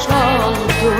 sarhoş oldum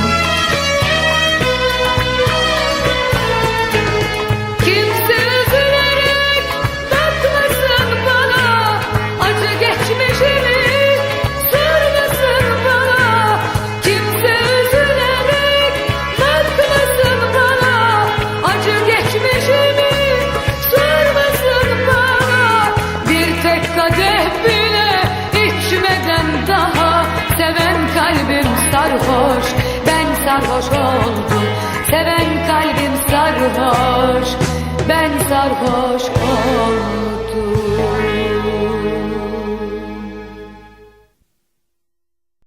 sarhoş oldum Seven kalbim sarhoş ben sarhoş